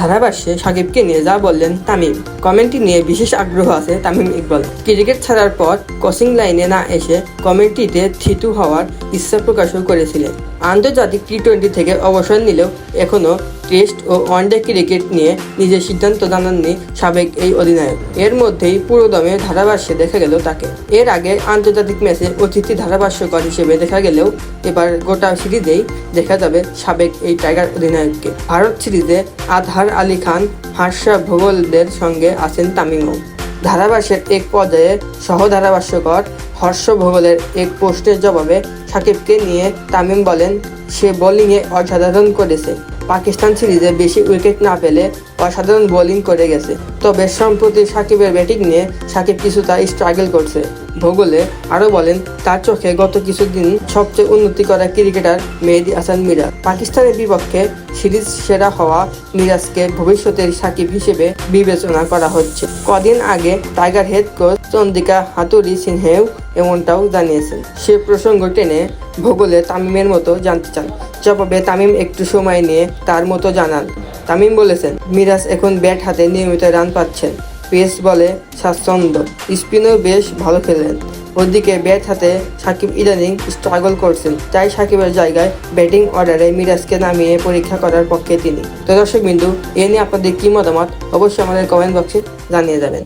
ধারাভাষ্যে সাকিবকে নিয়ে যা বললেন তামিম। কমেন্টটি নিয়ে বিশেষ আগ্রহ আছে তামিম ইকবাল। ক্রিকেট ছাড়ার পর কোচিং লাইনে না এসে কমেন্টটিতে থিতু হওয়ার ইচ্ছা প্রকাশও করেছিলেন। আন্তর্জাতিক টি টোয়েন্টি থেকে অবসর নিলেও এখনও টেস্ট ও ওয়ানডে ক্রিকেট নিয়ে নিজের সিদ্ধান্ত জানাননি সাবেক এই অধিনায়ক। এর মধ্যেই পুরোদমে ধারাভাষ্যে দেখা গেল তাকে। এর আগে আন্তর্জাতিক ম্যাচে অতিথি ধারাভাষ্যকর হিসেবে দেখা গেলেও এবার গোটা সিরিজেই দেখা যাবে সাবেক এই টাইগার অধিনায়ককে। ভারত সিরিজে আজহার আলী খান হার্ষা ভোগলদের সঙ্গে আছেন তামিমও। ধারাভাষ্যের এক পর্যায়ে সহ ধারাভাষ্যকর হর্ষ ভোগলের এক পোস্টের জবাবে সাকিবকে নিয়ে তামিম বলেন সে বোলিংয়ে অসাধারণ করেছে। পাকিস্তান সিরিজে বেশি উইকেট না পেলে অসাধারণ বোলিং করে গেছে। তবে সম্প্রতি সাকিবের ব্যাটিং নিয়ে সাকিব কিছুটা স্ট্রাগল করছে। ভূগোলে আরও বলেন, তার চোখে গত কিছুদিন সবচেয়ে উন্নতি করা ক্রিকেটার মেহেদি হাসান মিরাজ। পাকিস্তানের বিপক্ষে সিরিজ সেরা হওয়া মিরাজকে ভবিষ্যতের সাকিব হিসেবে বিবেচনা করা হচ্ছে। কদিন আগে টাইগার হেড কোচ চন্দ্রিকা হাতুরি সিনহেও এমনটাও জানিয়েছেন। সে প্রসঙ্গ টেনে ভূগোলে তামিমের মতো জানতে চান। জবাবে তামিম একটু সময় নিয়ে তার মতো জানান। তামিম বলেছেন, মিরাজ এখন ব্যাট হাতে নিয়মিত রান পাচ্ছেন। পেস বলে স্বাচ্ছন্দ্য। স্পিনও বেশ ভালো খেলেন। ওদিকে ব্যাট হাতে সাকিব ইদানিং স্ট্রাগল করছেন। তাই সাকিবের জায়গায় ব্যাটিং অর্ডারে মিরাজকে নামিয়ে পরীক্ষা করার পক্ষে তিনি। তো দর্শক বিন্দু, এ নিয়ে আপনাদের কী মতামত? অবশ্যই আমাদের কমেন্ট বক্সে জানিয়ে যাবেন।